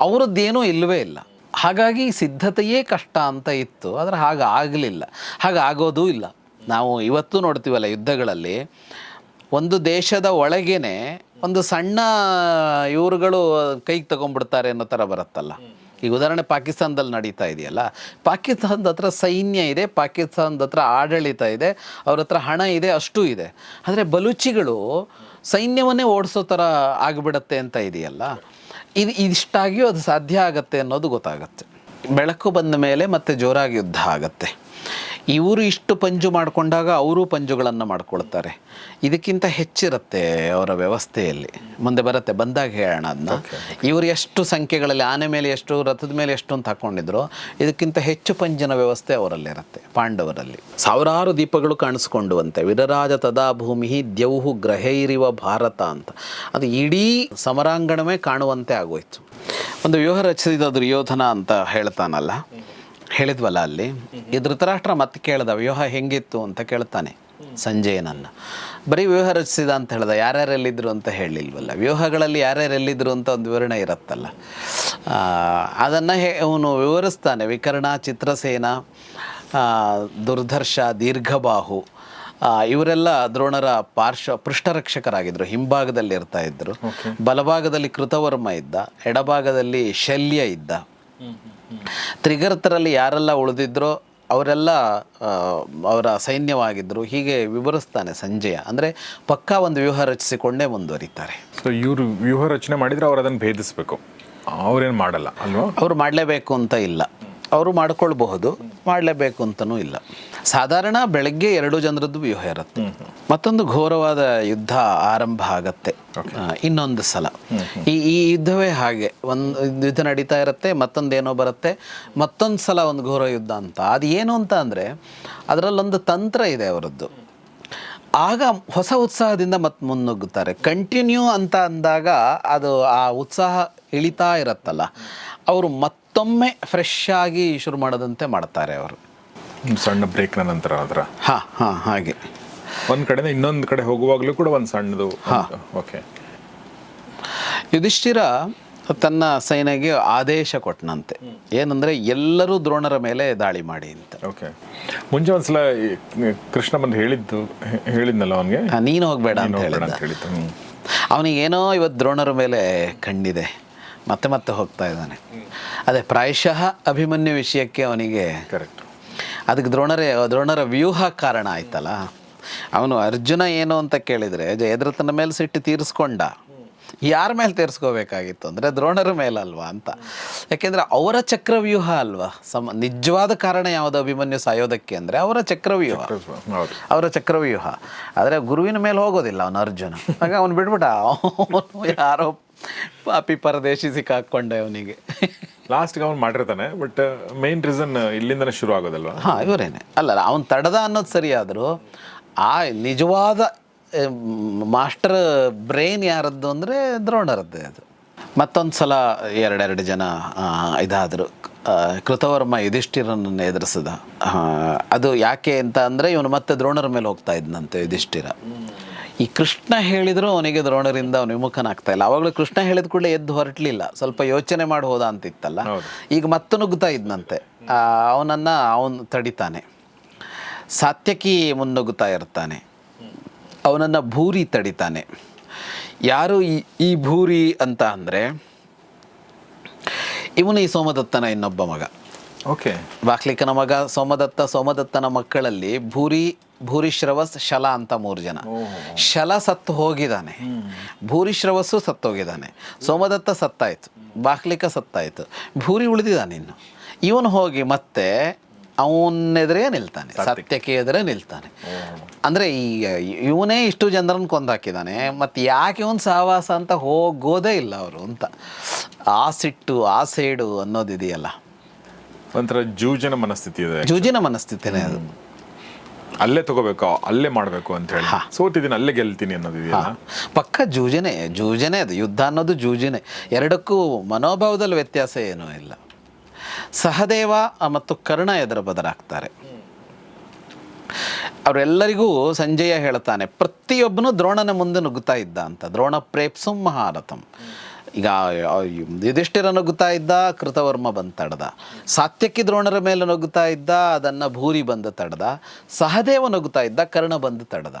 [SPEAKER 2] ಅವರದ್ದೇನೂ ಇಲ್ಲವೇ ಇಲ್ಲ. ಹಾಗಾಗಿ ಸಿದ್ಧತೆಯೇ ಕಷ್ಟ ಅಂತ ಇತ್ತು. ಆದರೆ ಹಾಗೆ ಆಗಲಿಲ್ಲ. ಹಾಗೆ ಆಗೋದೂ ಇಲ್ಲ. ನಾವು ಇವತ್ತು ನೋಡ್ತೀವಲ್ಲ ಯುದ್ಧಗಳಲ್ಲಿ, ಒಂದು ದೇಶದ ಒಳಗೇನೆ ಒಂದು ಸಣ್ಣ ಇವರುಗಳು ಕೈಗೆ ತಗೊಂಡ್ಬಿಡ್ತಾರೆ ಅನ್ನೋ ಥರ ಬರುತ್ತಲ್ಲ. ಈಗ ಉದಾಹರಣೆ ಪಾಕಿಸ್ತಾನದಲ್ಲಿ ನಡೀತಾ ಇದೆಯಲ್ಲ, ಪಾಕಿಸ್ತಾನದ ಹತ್ರ ಸೈನ್ಯ ಇದೆ, ಪಾಕಿಸ್ತಾನದ ಹತ್ರ ಆಡಳಿತ ಇದೆ, ಅವ್ರ ಹತ್ರ ಹಣ ಇದೆ, ಅಷ್ಟು ಇದೆ. ಆದರೆ ಬಲೂಚಿಗಳು ಸೈನ್ಯವನ್ನೇ ಓಡಿಸೋ ಥರ ಆಗಿಬಿಡತ್ತೆ ಅಂತ ಇದೆಯಲ್ಲ, ಇದು ಇಷ್ಟಾಗಿಯೂ ಅದು ಸಾಧ್ಯ ಆಗತ್ತೆ ಅನ್ನೋದು ಗೊತ್ತಾಗುತ್ತೆ. ಬೆಳಕು ಬಂದ ಮೇಲೆ ಮತ್ತೆ ಜೋರಾಗಿ ಯುದ್ಧ ಆಗತ್ತೆ. ಇವರು ಇಷ್ಟು ಪಂಜು ಮಾಡಿಕೊಂಡಾಗ ಅವರು ಪಂಜುಗಳನ್ನು ಮಾಡ್ಕೊಳ್ತಾರೆ. ಇದಕ್ಕಿಂತ ಹೆಚ್ಚಿರುತ್ತೆ ಅವರ ವ್ಯವಸ್ಥೆಯಲ್ಲಿ. ಮುಂದೆ ಬರುತ್ತೆ ಬಂದಾಗ ಹೇಳೋಣ ಅದನ್ನ. ಇವರು ಎಷ್ಟು ಸಂಖ್ಯೆಗಳಲ್ಲಿ ಆನೆ ಮೇಲೆ ಎಷ್ಟು ರಥದ ಮೇಲೆ ಎಷ್ಟು ಅಂತ ಹಾಕೊಂಡಿದ್ರು ಇದಕ್ಕಿಂತ ಹೆಚ್ಚು ಪಂಜಿನ ವ್ಯವಸ್ಥೆ ಅವರಲ್ಲಿರುತ್ತೆ ಪಾಂಡವರಲ್ಲಿ. ಸಾವಿರಾರು ದೀಪಗಳು ಕಾಣಿಸ್ಕೊಂಡುವಂತೆ. ವಿರರಾಜ ತದಾ ಭೂಮಿ ದ್ಯೌಹು ಗ್ರಹೈರಿವ ಭಾರತ ಅಂತ. ಅದು ಇಡೀ ಸಮರಾಂಗಣವೇ ಕಾಣುವಂತೆ ಆಗೋಯ್ತು. ಒಂದು ವ್ಯೂಹ ರಚಿಸಿದ ದುರ್ಯೋಧನ ಅಂತ ಹೇಳ್ತಾನಲ್ಲ. ಹೇಳಿದ್ವಲ್ಲ ಅಲ್ಲಿ ಈ ಧೃತರಾಷ್ಟ್ರ ಮತ್ತೆ ಕೇಳ್ದ ವ್ಯೂಹ ಹೆಂಗಿತ್ತು? ಅಂತ ಕೇಳ್ತಾನೆ ಸಂಜಯನನ್ನ. ಬರೀ ವ್ಯೂಹ ರಚಿಸಿದ ಅಂತ ಹೇಳ್ದ ಯಾರ್ಯಾರೆಲ್ಲಿದ್ರು ಅಂತ ಹೇಳಿಲ್ವಲ್ಲ. ವ್ಯೂಹಗಳಲ್ಲಿ ಯಾರ್ಯಾರೆಲ್ಲಿದ್ರು ಅಂತ ಒಂದು ವಿವರಣೆ ಇರುತ್ತಲ್ಲ. ಅದನ್ನು ಹೇ ಅವನು ವಿವರಿಸ್ತಾನೆ ವಿಕರ್ಣ ಚಿತ್ರಸೇನ ದುರ್ದರ್ಶ ದುರ್ಧರ್ಷ ದೀರ್ಘಬಾಹು ಇವರೆಲ್ಲ ದ್ರೋಣರ ಪಾರ್ಶ್ವ ಪೃಷ್ಠರಕ್ಷಕರಾಗಿದ್ದರು ಹಿಂಭಾಗದಲ್ಲಿ ಇರ್ತಾ ಇದ್ರು. ಬಲಭಾಗದಲ್ಲಿ ಕೃತವರ್ಮ ಇದ್ದ ಎಡಭಾಗದಲ್ಲಿ ಶಲ್ಯ ಇದ್ದ. ತ್ರಿಗರ್ತರಲ್ಲಿ ಯಾರೆಲ್ಲ ಉಳಿದಿದ್ರೋ ಅವರೆಲ್ಲ ಅವರ ಸೈನ್ಯವಾಗಿದ್ದರು. ಹೀಗೆ ವಿವರಿಸ್ತಾನೆ ಸಂಜಯ. ಅಂದರೆ ಪಕ್ಕಾ ಒಂದು ವ್ಯೂಹ ರಚಿಸಿಕೊಂಡೇ ಮುಂದುವರಿತಾರೆ.
[SPEAKER 1] ಸೊ ಇವರು ವ್ಯೂಹ ರಚನೆ ಮಾಡಿದರೆ ಅವ್ರು ಅದನ್ನು ಭೇದಿಸಬೇಕು. ಅವ್ರೇನು ಮಾಡಲ್ಲ ಅಲ್ವಾ?
[SPEAKER 2] ಅವರು ಮಾಡಲೇಬೇಕು ಅಂತ ಇಲ್ಲ. ಅವರು ಮಾಡ್ಕೊಳ್ಬಹುದು ಮಾಡಲೇಬೇಕು ಅಂತಲೂ ಇಲ್ಲ. ಸಾಧಾರಣ ಬೆಳಗ್ಗೆ ಎರಡು ಜನರದ್ದು ವ್ಯೂಹ ಇರುತ್ತೆ. ಮತ್ತೊಂದು ಘೋರವಾದ ಯುದ್ಧ ಆರಂಭ ಆಗತ್ತೆ. ಇನ್ನೊಂದು ಸಲ. ಈ ಈ ಯುದ್ಧವೇ ಹಾಗೆ. ಒಂದು ಯುದ್ಧ ನಡೀತಾ ಇರುತ್ತೆ ಮತ್ತೊಂದೇನೋ ಬರುತ್ತೆ ಮತ್ತೊಂದು ಸಲ ಒಂದು ಘೋರ ಯುದ್ಧ ಅಂತ. ಅದು ಏನು ಅಂತ ಅಂದರೆ ಅದರಲ್ಲೊಂದು ತಂತ್ರ ಇದೆ ಅವರದ್ದು. ಆಗ ಹೊಸ ಉತ್ಸಾಹದಿಂದ ಮತ್ತೆ ಮುನ್ನುಗ್ಗುತ್ತಾರೆ. ಕಂಟಿನ್ಯೂ ಅಂತ ಅಂದಾಗ ಅದು ಆ ಉತ್ಸಾಹ ಇಳಿತಾ ಇರತ್ತಲ್ಲ. ಅವರು ಮತ್ತೊಮ್ಮೆ ಫ್ರೆಶ್ ಆಗಿ ಶುರು ಮಾಡದಂತೆ ಮಾಡ್ತಾರೆ ಅವರು.
[SPEAKER 1] ಸಣ್ಣ ಬ್ರೇಕ್ನ ನಂತರ ಅದರ
[SPEAKER 2] ಹಾಂ ಹಾಂ ಹಾಗೆ.
[SPEAKER 1] ಒಂದು ಕಡೆಯಿಂದ ಇನ್ನೊಂದು ಕಡೆ ಹೋಗುವಾಗಲೂ ಕೂಡ ಒಂದು ಸಣ್ಣದು ಓಕೆ
[SPEAKER 2] ಯುಧಿಷ್ಠಿರ ತನ್ನ ಸೈನ್ಯಗೆ ಆದೇಶ ಕೊಟ್ಟನಂತೆ ಏನಂದರೆ ಎಲ್ಲರೂ ದ್ರೋಣರ ಮೇಲೆ ದಾಳಿ ಮಾಡಿ ಅಂತ.
[SPEAKER 1] ಓಕೆ ಮುಂಚೆ ಒಂದ್ಸಲ ಕೃಷ್ಣ ಬಂದು ಹೇಳಿದ್ದು ಹೇಳಿದ್ನಲ್ಲ ಅವನಿಗೆ?
[SPEAKER 2] ನೀನು ಹೋಗಬೇಡ ಅಂತ
[SPEAKER 1] ಹೇಳಿದ್ದು.
[SPEAKER 2] ಅವನಿಗೇನೋ ಇವತ್ತು ದ್ರೋಣರ ಮೇಲೆ ಕಂಡಿದೆ ಮತ್ತೆ ಮತ್ತೆ ಹೋಗ್ತಾ ಇದ್ದಾನೆ. ಅದೇ ಪ್ರಾಯಶಃ ಅಭಿಮನ್ಯು ವಿಷಯಕ್ಕೆ ಅವನಿಗೆ
[SPEAKER 1] ಕರೆಕ್ಟ್
[SPEAKER 2] ಅದಕ್ಕೆ ದ್ರೋಣರೇ ದ್ರೋಣರ ವ್ಯೂಹ ಕಾರಣ ಆಯ್ತಲ್ಲ? ಅವನು ಅರ್ಜುನ ಏನು ಅಂತ ಕೇಳಿದರೆ ಜಯದ್ರಥನ ಮೇಲೆ ಸಿಟ್ಟು ತೀರಿಸ್ಕೊಂಡ. ಯಾರ ಮೇಲೆ ತೀರಿಸ್ಕೋಬೇಕಾಗಿತ್ತು ಅಂದರೆ ದ್ರೋಣರ ಮೇಲಲ್ವಾ ಅಂತ. ಯಾಕೆಂದರೆ ಅವರ ಚಕ್ರವ್ಯೂಹ ಅಲ್ವಾ? ಸಮ ನಿಜವಾದ ಕಾರಣ ಯಾವುದು ಅಭಿಮನ್ಯು ಸಾಯೋದಕ್ಕೆ ಅಂದರೆ ಅವರ ಚಕ್ರವ್ಯೂಹ ಅವರ ಚಕ್ರವ್ಯೂಹ ಆದರೆ ಗುರುವಿನ ಮೇಲೆ ಹೋಗೋದಿಲ್ಲ ಅವನು ಅರ್ಜುನ. ಆಗ ಅವನು ಬಿಡ್ಬಿಟ್ಟ. ಅವನು ಯಾರೋ ಪಾಪಿ ಪರದೇಶಿ ಸಿಕ್ಕಾಕೊಂಡೆ ಅವನಿಗೆ.
[SPEAKER 1] ಲಾಸ್ಟ್ಗೆ ಅವ್ನು ಮಾಡಿರ್ತಾನೆ ಬಟ್ ಮೇನ್ ರೀಸನ್ ಇಲ್ಲಿಂದನೇ ಶುರು ಆಗೋದಲ್ವಾ?
[SPEAKER 2] ಹಾಂ, ಇವರೇನೆ. ಅಲ್ಲ ಅವನು ತಡದ ಅನ್ನೋದು ಸರಿಯಾದರೂ, ಆ ನಿಜವಾದ ಮಾಸ್ಟರ್ ಬ್ರೈನ್ ಯಾರದ್ದು ಅಂದರೆ ದ್ರೋಣರದ್ದೇ ಅದು. ಮತ್ತೊಂದು ಸಲ ಎರಡೆರಡು ಜನ ಇದಾದರು. ಕೃತವರ್ಮ ಯುಧಿಷ್ಠಿರನನ್ನು ಎದುರಿಸಿದ. ಅದು ಯಾಕೆ ಅಂತ ಅಂದರೆ, ಇವನು ಮತ್ತೆ ದ್ರೋಣರ ಮೇಲೆ ಹೋಗ್ತಾ ಇದ್ದಂತೆ ಯುಧಿಷ್ಠಿರ. ಈ ಕೃಷ್ಣ ಹೇಳಿದರೂ ಅವನಿಗೆ ದ್ರೋಣರಿಂದ ಅವನು ವಿಮುಖನಾಗ್ತಾ ಇಲ್ಲ. ಅವಾಗಲೂ ಕೃಷ್ಣ ಹೇಳಿದ ಕೂಡಲೇ ಎದ್ದು ಹೊರಟಲಿಲ್ಲ. ಸ್ವಲ್ಪ ಯೋಚನೆ ಮಾಡಿ ಹೋದ ಅಂತಿತ್ತಲ್ಲ. ಈಗ ಮತ್ತೆ ನುಗ್ಗುತ್ತಾ ಇದ್ನಂತೆ. ಅವನನ್ನು ಅವನು ತಡಿತಾನೆ. ಸಾತ್ಯಕಿ ಮುನ್ನುಗ್ಗುತ್ತಾ ಇರ್ತಾನೆ. ಅವನನ್ನು ಭೂರಿ ತಡಿತಾನೆ. ಯಾರು ಈ ಈ ಭೂರಿ ಅಂತ ಅಂದರೆ ಇವನು ಈ ಸೋಮದತ್ತನ ಇನ್ನೊಬ್ಬ ಮಗ.
[SPEAKER 1] ಓಕೆ.
[SPEAKER 2] ಬಾಕ್ಲಿಕನ ಮಗ ಸೋಮದತ್ತ ಸೋಮದತ್ತನ ಮಕ್ಕಳಲ್ಲಿ ಭೂರಿ ಭೂರಿಶ್ರವಸ್ ಶಲ ಅಂತ ಮೂರು ಜನ. ಶಲ ಸತ್ತು ಹೋಗಿದ್ದಾನೆ. ಭೂರಿಶ್ರವಸ್ಸು ಸತ್ತೋಗಿದ್ದಾನೆ. ಸೋಮದತ್ತ ಸತ್ತಾಯ್ತು. ಬಾಕ್ಲಿಕ ಸತ್ತಾಯ್ತು. ಭೂರಿ ಉಳಿದಿದ್ದಾನೆ ಇನ್ನು. ಇವನು ಹೋಗಿ ಮತ್ತೆ ಅವನೆದುರೇ ನಿಲ್ತಾನೆ. ಸತ್ಯಕ್ಕೆ ಎದುರೇ ನಿಲ್ತಾನೆ. ಅಂದರೆ ಈ ಇವನೇ ಇಷ್ಟು ಜನರನ್ನು ಕೊಂದಾಕಿದ್ದಾನೆ. ಮತ್ತು ಯಾಕೆ ಇವನು ಸಹವಾಸ ಅಂತ ಹೋಗೋದೇ ಇಲ್ಲ ಅವರು ಅಂತ. ಆ ಸಿಟ್ಟು ಆ ಸೇಡು ಅನ್ನೋದಿದೆಯಲ್ಲ.
[SPEAKER 1] ಒಂಥರ ಜೂಜನ ಮನಸ್ಥಿತಿ ಇದೆ
[SPEAKER 2] ಜೂಜಿನ ಮನಸ್ಥಿತಿನೇ ಅದು.
[SPEAKER 1] ಅಲ್ಲೇ ತಗೋಬೇಕು? ಅಲ್ಲೇ ಮಾಡಬೇಕು ಅಂತ ಹೇಳಿ. ಸೋತಿದ್ದೀನಿ ಅಲ್ಲೇ ಗೆಲ್ತೀನಿ ಅನ್ನೋದು ಇದೆಯಲ್ಲ
[SPEAKER 2] ಪಕ್ಕ ಜೂಜನೆ ಜೂಜನೆ ಅದು. ಯುದ್ಧ ಅನ್ನೋದು ಜೂಜನೆ. ಎರಡಕ್ಕೂ ಮನೋಭಾವದಲ್ಲಿ ವ್ಯತ್ಯಾಸ ಏನೂ ಇಲ್ಲ. ಸಹದೇವ ಮತ್ತು ಕರ್ಣ ಎದುರು ಬದಲಾಗ್ತಾರೆ. ಅವರೆಲ್ಲರಿಗೂ ಸಂಜಯ ಹೇಳ್ತಾನೆ ಪ್ರತಿಯೊಬ್ಬನು ದ್ರೋಣನ ಮುಂದೆ ನುಗ್ಗುತ್ತಾ ಇದ್ದ ಅಂತ. ದ್ರೋಣ ಪ್ರೇಪ್ಸು ಮಹಾರಥಂ. ಈಗ ಯುಧಿಷ್ಠಿರ ನಗುತ್ತಾ ಇದ್ದ ಕೃತವರ್ಮ ಬಂದು ತಡ್ದ. ಸಾತ್ಯಕಿ ದ್ರೋಣರ ಮೇಲೆ ನಗುತ್ತಾ ಇದ್ದ ಅದನ್ನು ಭೂರಿ ಬಂದು ತಡ್ದ. ಸಹದೇವ ನಗುತ್ತಾ ಇದ್ದ ಕರ್ಣ ಬಂದು ತಡ್ದ.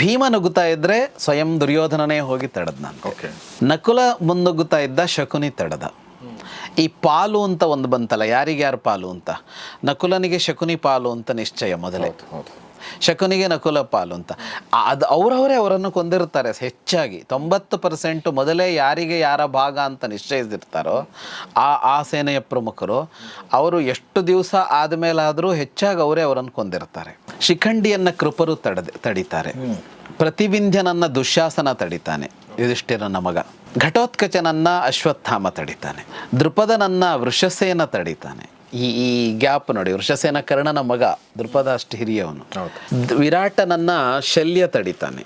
[SPEAKER 2] ಭೀಮ ನಗುತ್ತಾ ಇದ್ದರೆ ಸ್ವಯಂ ದುರ್ಯೋಧನನೇ ಹೋಗಿ ತಡದ್ ನಾನು
[SPEAKER 1] ಓಕೆ
[SPEAKER 2] ನಕುಲ ಮುನ್ನುಗ್ಗುತ್ತಾ ಇದ್ದ ಶಕುನಿ ತಡದ. ಈ ಪಾಲು ಅಂತ ಒಂದು ಬಂತಲ್ಲ ಯಾರಿಗ್ಯಾರು ಪಾಲು ಅಂತ? ನಕುಲನಿಗೆ ಶಕುನಿ ಪಾಲು ಅಂತ ನಿಶ್ಚಯ ಮೊದಲೇ. ಶಕುನಿಗೆ ನಕುಲ ಪಾಲು ಅಂತ. ಅದು ಅವರವರೇ ಅವರನ್ನು ಕೊಂದಿರ್ತಾರೆ ಹೆಚ್ಚಾಗಿ. ತೊಂಬತ್ತು ಪರ್ಸೆಂಟ್ ಮೊದಲೇ ಯಾರಿಗೆ ಯಾರ ಭಾಗ ಅಂತ ನಿಶ್ಚಯಿಸಿರ್ತಾರೋ ಆ ಆ ಸೇನೆಯ ಪ್ರಮುಖರು, ಅವರು ಎಷ್ಟು ದಿವಸ ಆದಮೇಲಾದರೂ ಹೆಚ್ಚಾಗಿ ಅವರೇ ಅವರನ್ನು ಕೊಂದಿರ್ತಾರೆ ಶಿಖಂಡಿಯನ್ನ ಕೃಪರು ತಡೆದ, ತಡಿತಾರೆ. ಪ್ರತಿವಿಂಧ್ಯನನ್ನ ದುಶ್ಯಾಸನ ತಡಿತಾನೆ. ಯುಧಿಷ್ಠಿರನ ಮಗ. ಘಟೋತ್ಕಚನನ್ನ ಅಶ್ವತ್ಥಾಮ ತಡಿತಾನೆ. ದೃಪದನನ್ನ ವೃಷಸೇನ ತಡಿತಾನೆ. ಈ ಈ ಗ್ಯಾಪ್ ನೋಡಿ ವೃಷಸೇನ ಕರ್ಣನ ಮಗ ದೃಪದ ಅಷ್ಟು ಹಿರಿಯವನು ವಿರಾಟನನ್ನ ಶಲ್ಯ ತಡಿತಾನೆ.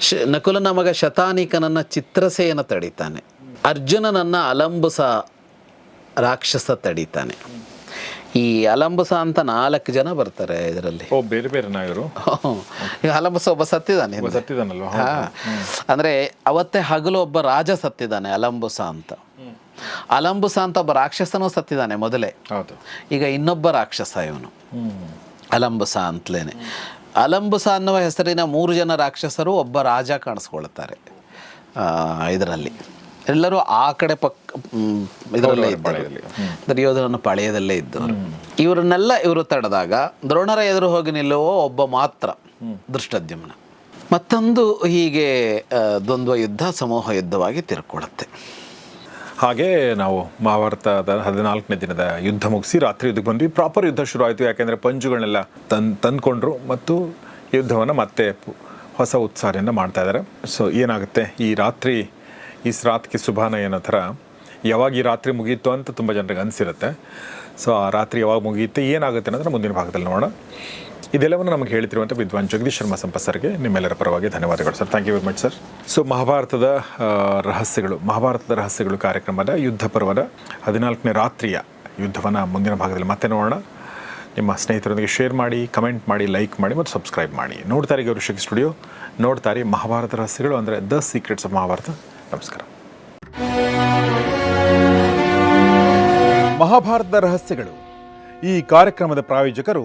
[SPEAKER 2] ಶ ನಕುಲನ ಮಗ ಶತಾನಿಕನನ್ನ ಚಿತ್ರಸೇನ ತಡಿತಾನೆ. ಅರ್ಜುನನನ್ನ ಅಲಂಬುಸ ರಾಕ್ಷಸ ತಡಿತಾನೆ. ಈ ಅಲಂಬುಸ ಅಂತ ನಾಲ್ಕು ಜನ ಬರ್ತಾರೆ ಇದರಲ್ಲಿ.
[SPEAKER 1] ಓ ಬೇರೆ ಬೇರೆ ನಾಯರು
[SPEAKER 2] ಅಲಂಬುಸ ಒಬ್ಬ ಸತ್ತಿದ್ದಾನೆ ಸತ್ತಿದ್ದಾನಲ್ವ ಅಂದ್ರೆ ಅವತ್ತೇ ಹಗಲು ಒಬ್ಬ ರಾಜ ಸತ್ತಿದ್ದಾನೆ ಅಲಂಬುಸ ಅಂತ. ಅಲಂಬುಸ ಅಂತ ಒಬ್ಬ ರಾಕ್ಷಸನೂ ಸತ್ತಿದ್ದಾನೆ ಮೊದಲೇ. ಈಗ ಇನ್ನೊಬ್ಬ ರಾಕ್ಷಸ ಇವನು. ಅಲಂಬುಸ ಅಂತಲೇನೆ. ಅಲಂಬುಸ ಅನ್ನುವ ಹೆಸರಿನ ಮೂರು ಜನ ರಾಕ್ಷಸರು ಒಬ್ಬ ರಾಜ ಕಾಣಿಸ್ಕೊಳ್ತಾರೆ ಇದರಲ್ಲಿ. ಎಲ್ಲರೂ ಆ ಕಡೆ ಪಕ್ಕ ಇದರಲ್ಲೇ ಇದ್ದಾರೆ. ದುರ್ಯೋಧನನ ಪಾಳ್ಯದಲ್ಲೇ ಇದ್ದವರು. ಇವರನ್ನೆಲ್ಲ ಇವರು ತಡೆದಾಗ ದ್ರೋಣರ ಎದುರು ಹೋಗಿ ನಿಲ್ಲುವ ಒಬ್ಬ ಮಾತ್ರ ದೃಷ್ಟದ್ಯುಮ್ನ. ಮತ್ತೊಂದು ಹೀಗೆ ದ್ವಂದ್ವ ಯುದ್ಧ ಸಮೂಹ ಯುದ್ಧವಾಗಿ ತಿರ್ಕೊಳ್ಳುತ್ತೆ.
[SPEAKER 1] ಹಾಗೆ ನಾವು ಮಹಾಭಾರತದ ಹದಿನಾಲ್ಕನೇ ದಿನದ ಯುದ್ಧ ಮುಗಿಸಿ ರಾತ್ರಿ ಯುದ್ಧಕ್ಕೆ ಬಂದ್ವಿ. ಪ್ರಾಪರ್ ಯುದ್ಧ ಶುರು ಆಯಿತು ಯಾಕೆಂದರೆ ಪಂಜುಗಳನ್ನೆಲ್ಲ ತನ್ ತಂದ್ಕೊಂಡ್ರು ಮತ್ತು ಯುದ್ಧವನ್ನು ಮತ್ತೆ ಹೊಸ ಉತ್ಸಾಹದಿಂದ ಮಾಡ್ತಾ ಇದ್ದಾರೆ ಸೊ ಏನಾಗುತ್ತೆ? ಈ ರಾತ್ರಿ, ಈ ಶ್ರಾತ್ಕಿ ಸುಭಾನ ಏನೋ ಥರ, ಯಾವಾಗ ಈ ರಾತ್ರಿ ಮುಗೀತು ಅಂತ ತುಂಬ ಜನರಿಗೆ ಅನಿಸಿರುತ್ತೆ. ಸೊ ಆ ರಾತ್ರಿ ಯಾವಾಗ ಮುಗಿಯುತ್ತೆ, ಏನಾಗುತ್ತೆ ಅನ್ನೋದನ್ನ ಮುಂದಿನ ಭಾಗದಲ್ಲಿ ನೋಡೋಣ. ಇದೆಲ್ಲವನ್ನು ನಮಗೆ ಹೇಳ್ತಿರುವಂಥ ವಿದ್ವಾನ್ ಜಗದೀಶ್ ಶರ್ಮಾ ಸಂಪ ಸರ್ಗೆ ನಿಮ್ಮೆಲ್ಲರ ಪರವಾಗಿ ಧನ್ಯವಾದಗಳು sir thank you very much sir so ಮಹಾಭಾರತದ ರಹಸ್ಯಗಳು ಮಹಾಭಾರತದ ರಹಸ್ಯಗಳು ಕಾರ್ಯಕ್ರಮದ ಯುದ್ಧ ಪರ್ವದ ಹದಿನಾಲ್ಕನೇ ರಾತ್ರಿಯ ಯುದ್ಧವನ್ನು ಮುಂದಿನ ಭಾಗದಲ್ಲಿ ಮತ್ತೆ ನೋಡೋಣ. ನಿಮ್ಮ ಸ್ನೇಹಿತರೊಂದಿಗೆ ಶೇರ್ ಮಾಡಿ ಕಮೆಂಟ್ ಮಾಡಿ ಲೈಕ್ ಮಾಡಿ ಮತ್ತು ಸಬ್ಸ್ಕ್ರೈಬ್ ಮಾಡಿ. ನೋಡ್ತಾರೆ ಗೌರಿಶಕ್ ಸ್ಟುಡಿಯೋ ನೋಡ್ತಾರೆ ಮಹಾಭಾರತ ರಹಸ್ಯಗಳು ಅಂದರೆ ದ ಸೀಕ್ರೆಟ್ಸ್ ಆಫ್ ಮಹಾಭಾರತ. ನಮಸ್ಕಾರ. ಮಹಾಭಾರತದ ರಹಸ್ಯಗಳು. ಈ ಕಾರ್ಯಕ್ರಮದ ಪ್ರಾಯೋಜಕರು